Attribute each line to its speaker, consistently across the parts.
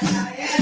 Speaker 1: and I am.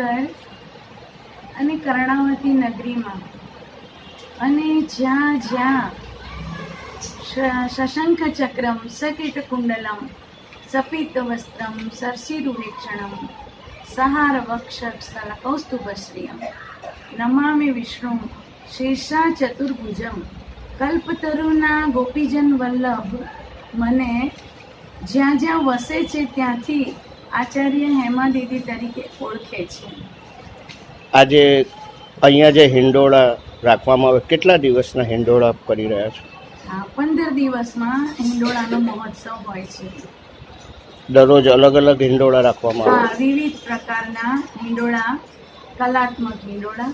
Speaker 1: Maninagar અને કર્ણાવતી નગરીમાં. અને જ્યાં જ્યાં શશંખ ચક્રમ, સકીટ કુંડલમ, સપિત વસ્ત્રમ, સરસિરુવીક્ષણમ, સહાર વક્ષ કૌસ્તુભશ્રિયમ, નમામિ વિષ્ણુ શીર્ષા ચતુર્ભુજમ, કલ્પતરુના ગોપીજન વલ્લભ, મને જ્યાં જ્યાં વસે છે ત્યાંથી આચાર્ય હેમા દીદી તરીકે ઓળખે છે.
Speaker 2: આજે અહીંયા જે હિંડોળા રાખવામાં આવે કેટલા દિવસના હિંડોળા કરી રહ્યા છો?
Speaker 1: હા પંદર દિવસમાં હિંડોળાનો મહોત્સવ હોય છે.
Speaker 2: દરરોજ અલગ અલગ હિંડોળા રાખવામાં આવે?
Speaker 1: વિવિધ પ્રકારના હિંડોળા કલાત્મક હિંડોળા.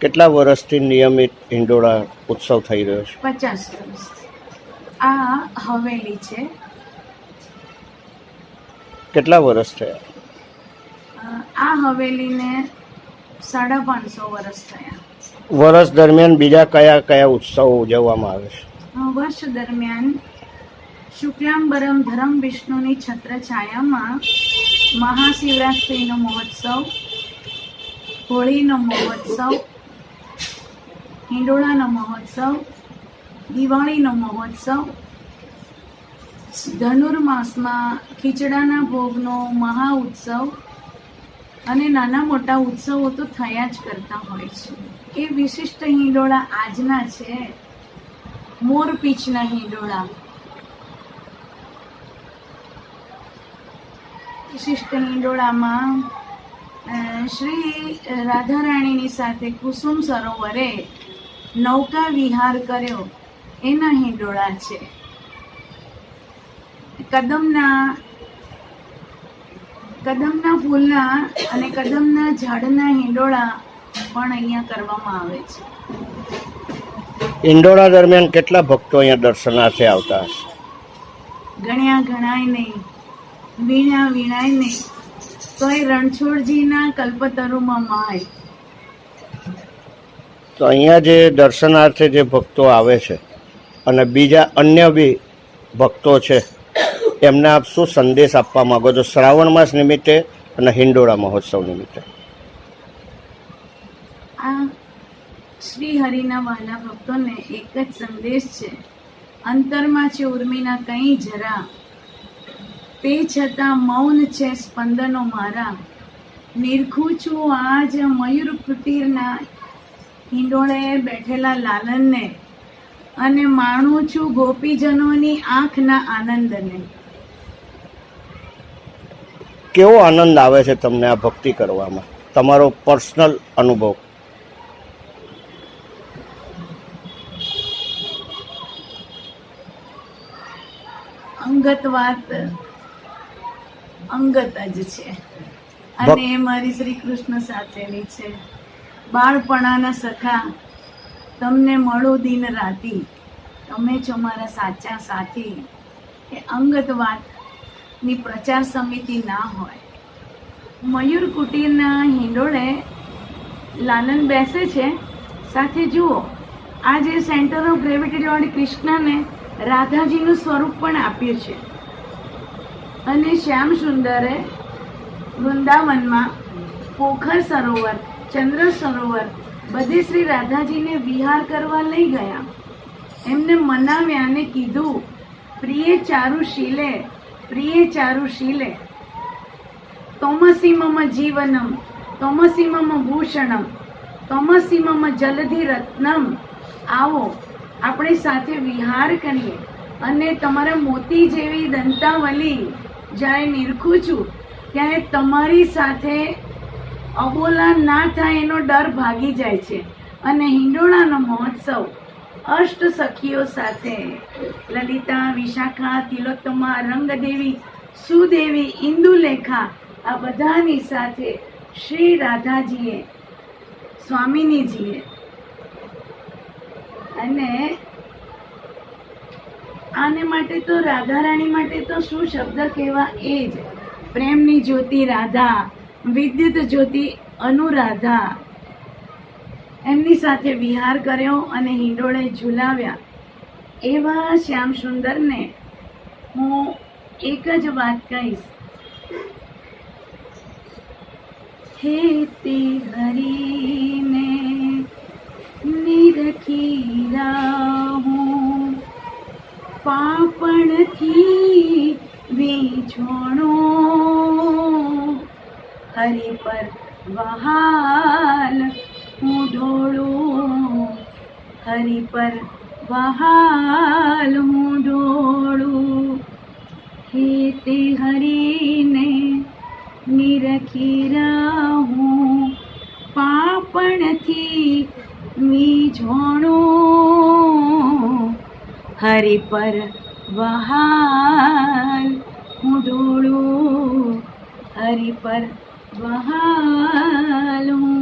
Speaker 2: કેટલા વર્ષથી નિયમિત હિંડોળા ઉત્સવ થઈ રહ્યો છે?
Speaker 1: પચાસ વર્ષ. આ હવેલી છે.
Speaker 2: કેટલા વર્ષ થયા?
Speaker 1: આ હવેલીને સાડા પાંચસો વર્ષ થયા.
Speaker 2: વર્ષ દરમિયાન બીજા કયા કયા ઉત્સવો ઉજવવામાં આવે છે?
Speaker 1: વર્ષ દરમિયાન શુક્લાંબરમ ધરમ વિષ્ણુની છત્રછાયામાં મહાશિવરાત્રિનો મહોત્સવ હોળીનો મહોત્સવ હિંડોળાનો મહોત્સવ દિવાળીનો મહોત્સવ ધનુર્માસમાં ખીચડાના ભોગનો મહા ઉત્સવ અને નાના મોટા ઉત્સવો તો થયા જ કરતા હોય છે. એ વિશિષ્ટ હિંડોળા આજના છે. મોરપીંછના હિંડોળા. વિશિષ્ટ હિંડોળામાં શ્રી રાધારાણીની સાથે કુસુમ સરોવરે નૌકા વિહાર કર્યો. એના હિંડોળા છે. કદમના કદમના ફૂલના અને કદમના ઝાડના હિંડોળા પણ અહીંયા કરવામાં આવે છે.
Speaker 2: હિંડોળા દરમિયાન કેટલા ભક્તો અહીંયા દર્શનાર્થે આવતા હશે?
Speaker 1: ગણ્યા ગણાય નહીં વીણા વીણાય નહીં તો એ રણછોડજીના કલ્પતરુમાં માય.
Speaker 2: તો અહીંયા જે દર્શનાર્થે જે ભક્તો આવે છે અને બીજા અન્ય બી ભક્તો છે એમને આપ શું સંદેશ આપવા માગો છો? શ્રાવણ માસ નિમિત્તે અને હિંડોળા મહોત્સવ નિમિત્તે.
Speaker 1: આ શ્રી હરિના વાલા ભક્તોને એક જ સંદેશ છે. અંતરમાં છે ઉર્મિના કંઈ જરા. તે છતાં મૌન છે સ્પંદનો મારા. નિરખું છું આજ મયુર કુટીરના હિંડોળે બેઠેલા લાલનને. અને માણું છું ગોપીજનોની આંખના આનંદને.
Speaker 2: કેવો આનંદ આવે છે તમને આ ભક્તિ કરવામાં? તમારો પર્સનલ અનુભવ.
Speaker 1: અંગત વાત અંગત જ છે. અને એ મારી શ્રી કૃષ્ણ સાથેની છે. બાળપણાના સખા તમને મળો દિન રાતી. તમે છો મારા સાચા સાથી. એ અંગત વાતની પ્રચાર સમિતિ ના હોય. મયુર કુટીરના હિંડોળે લાલન બેસે છે. સાથે જુઓ, આ જે સેન્ટર ઓફ ગ્રેવિટી લોર્ડ કૃષ્ણને રાધાજીનું સ્વરૂપ પણ આપ્યું છે. અને શ્યામ સુંદરે વૃંદાવનમાં પોખર સરોવર, ચંદ્ર સરોવર, બધે શ્રી રાધાજીને વિહાર કરવા લઈ ગયા. એમને મનાવ્યા અને કીધું, પ્રિય ચારુ શીલે પ્રિય ચારુ શીલે. તોમસી મમ જીવનમ તોમસી મમ ભૂષણમ તોમસી મમ જલધિ રત્નમ આવો, આપણે સાથે વિહાર કરીએ અને તમારા મોતી જેવી દંતાવલી જ્યારે નિરખું છું, ત્યારે તમારી સાથે અબોલા ના થાય એનો ડર ભાગી જાય છે. અને હિંડોળાનો મહોત્સવ અષ્ટ સખીઓ સાથે. લલિતા, વિશાખા, તિલોત્તમા, રંગદેવી, સુદેવી, ઇન્દુલેખા, આ બધાની સાથે શ્રી રાધાજીએ, સ્વામિનીજીએ અને આને માટે તો રાધા રાણી માટે તો શું શબ્દ કહેવા? એ જ. પ્રેમની જ્યોતિ રાધા, વિદ્યુત જ્યોતિ અનુરાધા. એમની સાથે વિહાર કર્યો અને હિંડોળે ઝુલાવ્યા. એવા શ્યામ સુંદરને હું એક જ વાત કહીશ. હે તે હરીને નિરખી હું પાપણથી વીછોણો હરી પર વહાલ હું હરી પર વહાલ હું ડોળું તે હરિને નિરખી રહું. પાપણથી વીજોણું હરિ પર વહાલ હું ડોળું હરી પર વહાલ હું ડોળું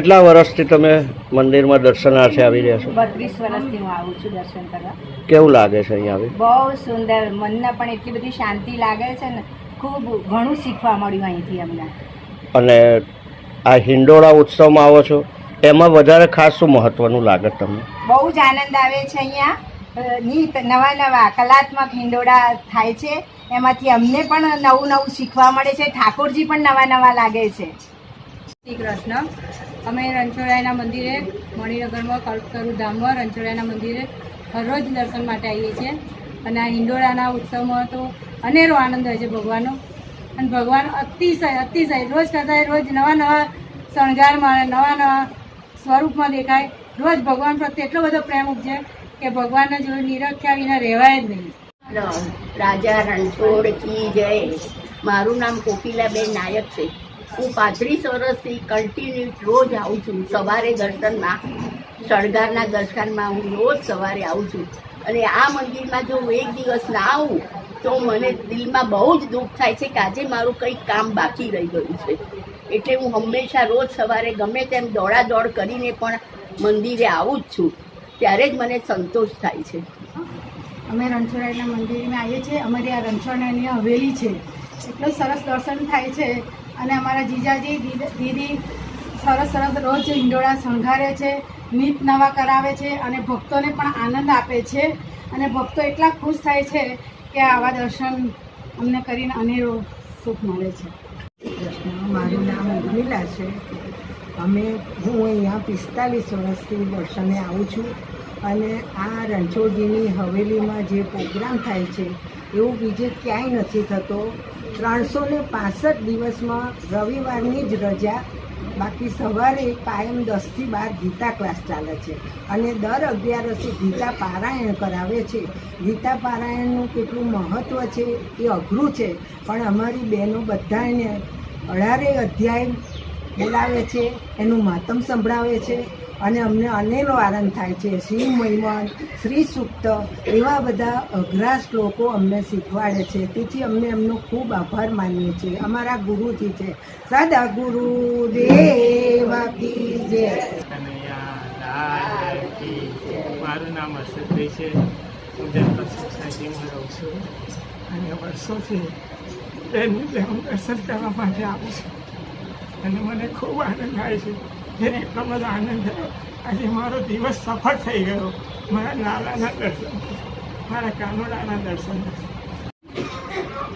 Speaker 2: કેટલા વર્ષથી તમે મંદિરમાં દર્શનાર્થે આવી રહ્યા છો?
Speaker 3: બત્રીસ વર્ષથી હું આવું છું દર્શન કરવા.
Speaker 2: કેવું લાગે છે અહીંયા આવી?
Speaker 3: બહુ સુંદર મનને પણ એટલી બધી શાંતિ લાગે છે ને ખૂબ ઘણું શીખવા મળ્યું અહીંથી અમને.
Speaker 2: અને આ હિંડોળા ઉત્સવમાં આવો છો એમાં વધારે ખાસ શું મહત્વનું લાગે તમને?
Speaker 3: બહુ જ આનંદ આવે છે અહીંયા. નીત નવા નવા કલાત્મક હિંડોળા થાય છે. એમાંથી અમને પણ નવું નવું શીખવા મળે છે. ઠાકોરજી પણ નવા નવા લાગે છે.
Speaker 4: શ્રી કૃષ્ણ અમે રણછોડાયના મંદિરે, મણિનગરમાં, કલ્પતરુ ધામમાં રણછોડાયના મંદિરે હરરોજ દર્શન માટે આવીએ છીએ. અને આ હિંડોળાના ઉત્સવમાં તો અનેરો આનંદ હોય છે ભગવાનનો. અને ભગવાન અતિશય અતિશય, રોજ કરતાં રોજ નવા નવા શણગારમાં નવા નવા સ્વરૂપમાં દેખાય. રોજ ભગવાન પ્રત્યે એટલો બધો પ્રેમ ઉપજે કે ભગવાનને જોઈ નિરખ્યા વિના રહેવાય જ નહીં.
Speaker 5: રાજા રણછોડ કી જય. મારું નામ કોકિલાબેન નાયક છે. હું પાંત્રીસ વર્ષથી કન્ટિન્યુ રોજ આવું છું. સવારે દર્શનમાં, શણગારના દર્શનમાં હું રોજ સવારે આવું છું. અને આ મંદિરમાં જો હું એક દિવસ ના આવું, તો મને દિલમાં બહુ જ દુઃખ થાય છે કે આજે મારું કંઈક કામ બાકી રહી ગયું છે. એટલે હું હંમેશા રોજ સવારે ગમે તેમ દોડાદોડ કરીને પણ મંદિરે આવું જ છું. ત્યારે જ મને સંતોષ થાય છે.
Speaker 4: અમે રણછોડરાયના મંદિરમાં આવીએ છીએ. અમારી આ રણછોડાની હવેલી છે. એટલું સરસ દર્શન થાય છે. અને અમારા જીજાજી દીદ- સરસ સરસ રોજ હિંડોળા શણગારે છે નીત નવા કરાવે છે અને ભક્તોને પણ આનંદ આપે છે. અને ભક્તો એટલા ખુશ થાય છે કે આવા દર્શન અમને કરીને અનેરો સુખ મળે છે.
Speaker 6: મારું નામ ઉર્મિલા છે. અમે, હું અહીંયા પિસ્તાલીસ વર્ષથી દર્શને આવું છું. અને આ રણછોડજીની હવેલીમાં જે પ્રોગ્રામ થાય છે, એવું બીજે ક્યાંય નથી થતો. ત્રણસો ને પાસઠ દિવસમાં રવિવારની જ રજા. બાકી સવારે કાયમ દસથી બાર ગીતા ક્લાસ ચાલે છે અને દર અગિયારસે ગીતા પારાયણ કરાવે છે. ગીતા પારાયણનું કેટલું મહત્ત્વ છે એ અઘરું છે, પણ અમારી બહેનો બધાને અઢારે અધ્યાય બોલાવે છે, એનું માતમ સંભળાવે છે. અને અમને અનેરો આનંદ થાય છે. શ્રી મહિમન શ્રી સુપ્ત એવા બધા અઘરા શ્લોકો અમને શીખવાડે છે. તેથી અમને એમનો ખૂબ આભાર માનીએ છીએ. અમારા ગુરુજી છે. સદા ગુરુ દેવા કી જય.
Speaker 7: મારું નામ હર્ષદભાઈ છે. હું જનરલ સોસાયટીમાં રહું છું. અને વર્ષોથી હું દર્શન કરવા માટે આવું છું. અને મને ખૂબ આનંદ થાય છે. જેને એટલો બધો આનંદ થયો, આજે મારો દિવસ સફળ થઈ ગયો. મારા લાલાના દર્શન મારા કાનોડાના દર્શન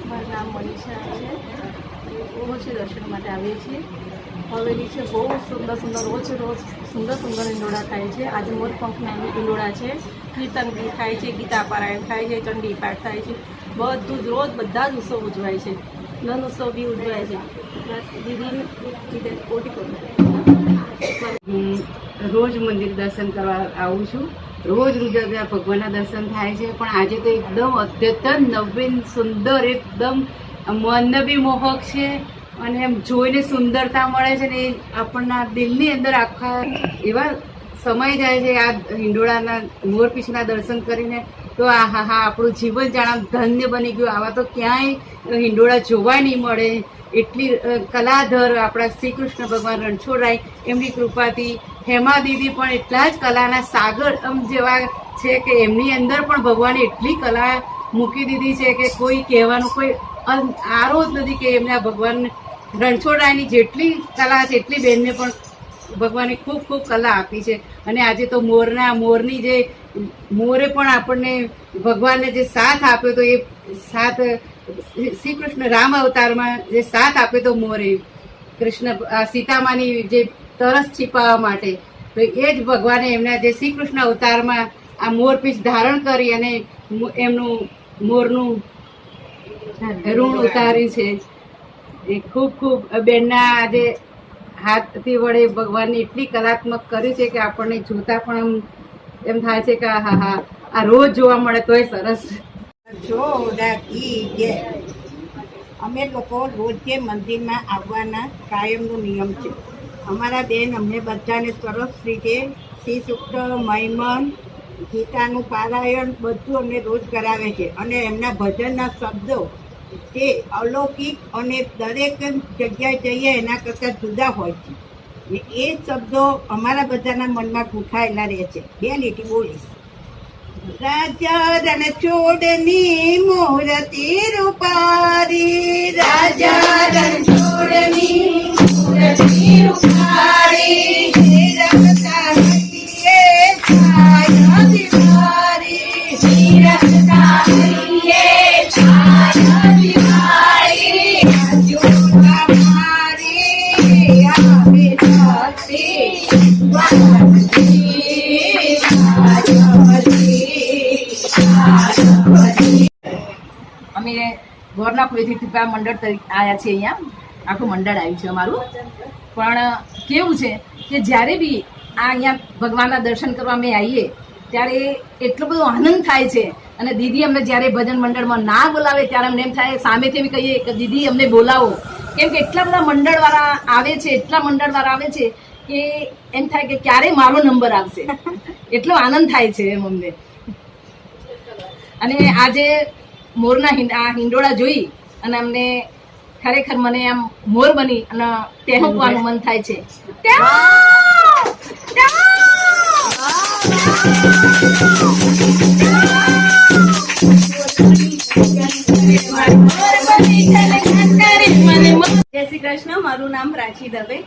Speaker 8: મારું નામ મનીષા છે. ઓછી દર્શન માટે આવીએ છીએ. હવેલી છે બહુ સુંદર સુંદર, રોજ રોજ સુંદર સુંદર ઇંડોળા થાય છે. આજે મોરપંખના ઇંડોળા છે. કીર્તન થાય છે, ગીતા પારાયણ થાય છે, ચંડી પાઠ થાય છે. બધું જ રોજ બધા જ ઉત્સવ ઉજવાય છે. નન ઉત્સવ બી ઉજવાય છે. દીદી ઓટી
Speaker 9: હું રોજ મંદિર દર્શન કરવા આવું છું. રોજ રુદ્રગ્રા ભગવાનના દર્શન થાય છે, પણ આજે તો એકદમ અદ્યતન નવીન, સુંદર, એકદમ મનને બી મોહક છે અને એમ જોઈને સુંદરતા મળે છે ને એ આપણના દિલની અંદર આખા એવા સમય જાય છે, આ હિંડોળાના મોરપીછના દર્શન કરીને. તો આ હા હા, આપણું જીવન જાણ ધન્ય બની ગયું. આવા તો ક્યાંય હિંડોળા જોવા નહીં મળે. એટલી કલાધર આપણા શ્રી કૃષ્ણ ભગવાન રણછોડરાય, એમની કૃપાથી હેમા દીદી પણ એટલા જ કલાના સાગર જેવા છે કે એમની અંદર પણ ભગવાને એટલી કલા મૂકી દીધી છે કે કોઈ કહેવાનું કોઈ આરો જ નથી કે એમના ભગવાન રણછોડરાયની જેટલી કલા છે, એટલી બેનને પણ ભગવાને ખૂબ ખૂબ કલા આપી છે. અને આજે તો મોરના, મોરની જે મોરે પણ આપણને ભગવાનને જે સાથ આપ્યો તો એ સાથ શ્રી કૃષ્ણ રામ અવતારમાં જે સાથ આપ્યો તો મોરે, કૃષ્ણ સીતામાની જે તરસ છીપાવવા માટે, તો એ જ ભગવાને એમના જે શ્રી કૃષ્ણ અવતારમાં આ મોરપીંછ ધારણ કરી અને એમનું મોરનું ઋણ ઉતાર્યું છે. એ ખૂબ ખૂબ બેનના આજે હાથથી વડે ભગવાનને એટલી કલાત્મક કરી છે કે આપણને જોતા પણ એમ એમ થાય છે કે હા હા, આ રોજ જોવા મળે તોય સરસ.
Speaker 3: જો કી અમે લોકો રોજે મંદિરમાં આવવાના કાયમનો નિયમ છે. અમારા બેન અમને બધાને સરસ રીતે શ્રી સુક્ત મહિમન ગીતાનું પારાયણ બધું અમને રોજ કરાવે છે. અને એમના ભજનના શબ્દો તે અલૌકિક અને દરેક જગ્યાએ જઈએ એના કરતાં જુદા હોય છે. ને એ શબ્દો અમારા બધાના મનમાં ગૂંથાયેલા રહે છે. બે લીટી બોલીશ. રાજા છોડની મૂર્તિ રૂપારી. રાજા રણછોડની મૂર્તિ રૂપારી.
Speaker 8: કુળેથી કૃપા મંડળ તરીકે આવ્યા છે અહીંયા. આખું મંડળ આવ્યું છે અમારું. પણ કેવું છે કે જ્યારે બી આ અહીંયા ભગવાનના દર્શન કરવા અમે આવીએ ત્યારે એટલો બધો આનંદ થાય છે. અને દીદી અમને જ્યારે ભજન મંડળમાં ના બોલાવે, ત્યારે અમને એમ થાય, સામેથી બી કહીએ કે દીદી, અમને બોલાવો. કેમ કે એટલા બધા મંડળવાળા આવે છે, એટલા મંડળવાળા આવે છે કે એમ થાય કે ક્યારે મારો નંબર આવશે. એટલો આનંદ થાય છે એમ અમને. અને આજે મોરના આ હિંડોળા જોઈ અને અમને ખરેખર મને આમ મોર બની અને ટેહકવાનું મન થાય છે.
Speaker 10: જય શ્રી કૃષ્ણ મારું નામ પ્રાચી દવે.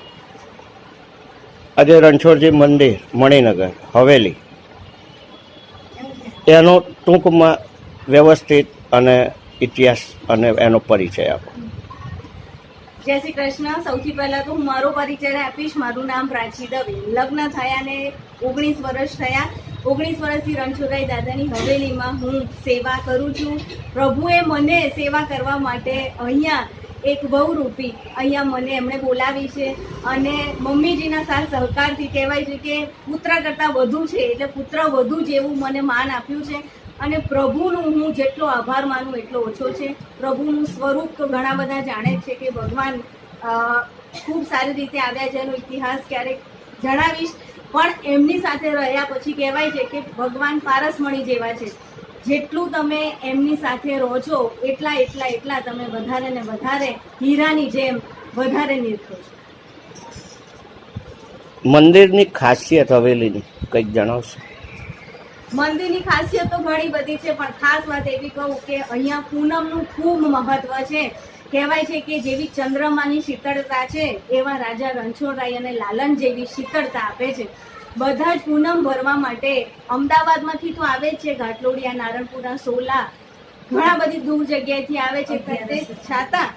Speaker 2: આજે રણછોડજી મંદિર મણિનગર હવેલી. એનો ટૂંકમાં વ્યવસ્થિત અને ઇતિહાસ અને એનો પરિચય આપો.
Speaker 10: જય શ્રી કૃષ્ણ. સૌથી પહેલા તો હું મારો પરિચય આપીશ. મારું નામ પ્રાચી દવે. લગ્ન થયા ને ઓગણીસ વર્ષ થયા. ઓગણીસ વર્ષથી રણછોડરાય દાદાની હવેલીમાં હું સેવા કરું છું. પ્રભુએ મને સેવા કરવા માટે અહીંયા એક બહુરૂપી અહીંયા મને એમણે બોલાવી છે અને મમ્મીજીના સાથ સહકારથી કહેવાય છે કે પુત્ર કરતાં વધુ છે. એટલે પુત્ર વધુ જેવું મને માન આપ્યું છે. અને પ્રભુનું હું જેટલો આભાર માનું એટલો ઓછો છે. પ્રભુનું સ્વરૂપ ઘણા બધા જાણે છે કે ભગવાન ખૂબ સારી રીતે આવ્યા છે, એનો ઇતિહાસ ક્યારેક જણાવીશ. પણ એમની સાથે રહ્યા પછી કહેવાય છે કે ભગવાન પારસમણી જેવા છે. જેટલું તમે એમની સાથે રહો છો, એટલા એટલા એટલા તમે વધારે ને વધારે હીરાની જેમ વધારે નિરખો
Speaker 2: મંદિરની ખાસિયત હવેલીની કંઈક જણાવશો?
Speaker 10: મંદિરની ખાસિયત તો ઘણી બધી છે પણ ખાસ વાત એવી કહું કે અહીંયા પૂનમનું ખૂબ મહત્વ છે. કહેવાય છે કે જેવી ચંદ્રમાની શીતળતા છે એવા રાજા રણછોડરાય અને લાલન જેવી શીતળતા આપે છે. બધા જ પૂનમ ભરવા માટે અમદાવાદમાંથી તો આવે જ છે ઘાટલોડિયા નારણપુરા સોલા ઘણા બધી દૂર જગ્યાએથી આવે છે. છાતા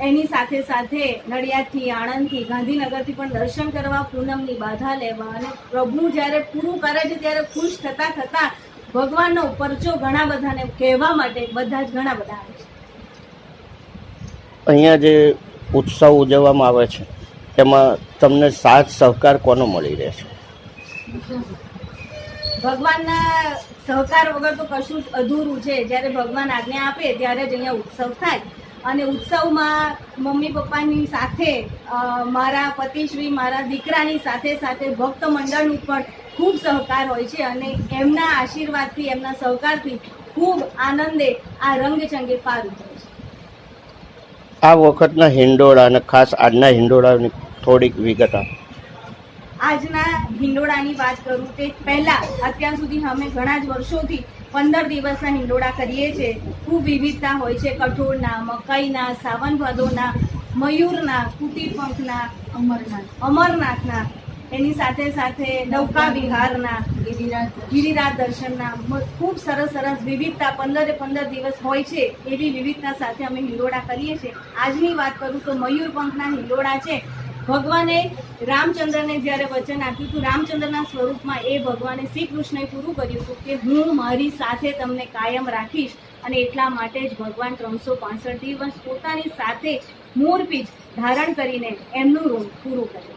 Speaker 10: એની સાથે સાથે નડિયાદથી આણંદથી ગાંધીનગરથી પણ દર્શન કરવા પૂનમની બાધા લેવા અને પ્રભુ જ્યારે પૂરું કરે છે ત્યારે ખુશ થતા થતા ભગવાનનો પરચો ઘણા બધાને કહેવા માટે બધા જ ઘણા બધા આવે છે.
Speaker 2: અહીંયા જે ઉત્સવ ઉજવવામાં આવે છે એમાં તમને સાથ સહકાર કોનો મળી રહે છે?
Speaker 10: ભગવાનના સહકાર વગર તો કશું જ અધૂરું છે. જ્યારે ભગવાન આજ્ઞા આપે ત્યારે જ અહીંયા ઉત્સવ થાય. અને ઉત્સવમાં મમ્મી પપ્પાની સાથે મારા પતિશ્રી મારા દીકરાની સાથે સાથે ભક્ત મંડળનું પણ ખૂબ સહકાર હોય છે અને એમના આશીર્વાદથી એમના સહકારથી ખૂબ આનંદે આ રંગચંગે પાર ઉતરે છે.
Speaker 2: આ વખતના હિંડોળા અને ખાસ આજના હિંડોળાની થોડીક વિગત
Speaker 10: આજના હિંડોળાની વાત કરું તે પહેલા અત્યાર સુધી અમે ઘણા જ વર્ષોથી પંદર દિવસના હિંડોળા કરીએ છીએ. ખૂબ વિવિધતા હોય છે. કઠોળના, મકાઈના સાવન ભદોના મયુરના કુટીપંખના અમરનાથ, અમરનાથના, એની સાથે સાથે નૌકા વિહારના, ગિરિરાજ દર્શનના ખૂબ સરસ સરસ વિવિધતા પંદરે પંદર દિવસ હોય છે. એવી વિવિધતા સાથે અમે હિંડોળા કરીએ છીએ. આજની વાત કરું તો મયુરપંખના હિંડોળા છે. ભગવાને રામચંદ્રને જ્યારે વચન આપ્યું હતું, રામચંદ્રના સ્વરૂપમાં એ ભગવાને શ્રી કૃષ્ણએ પૂરું કર્યું હતું કે હું મારી સાથે તમને કાયમ રાખીશ અને એટલા માટે જ ભગવાન ત્રણસો પાંસઠ દિવસ પોતાની સાથે મોરપીંછ ધારણ કરીને એમનું ઋણ પૂરું કરે છે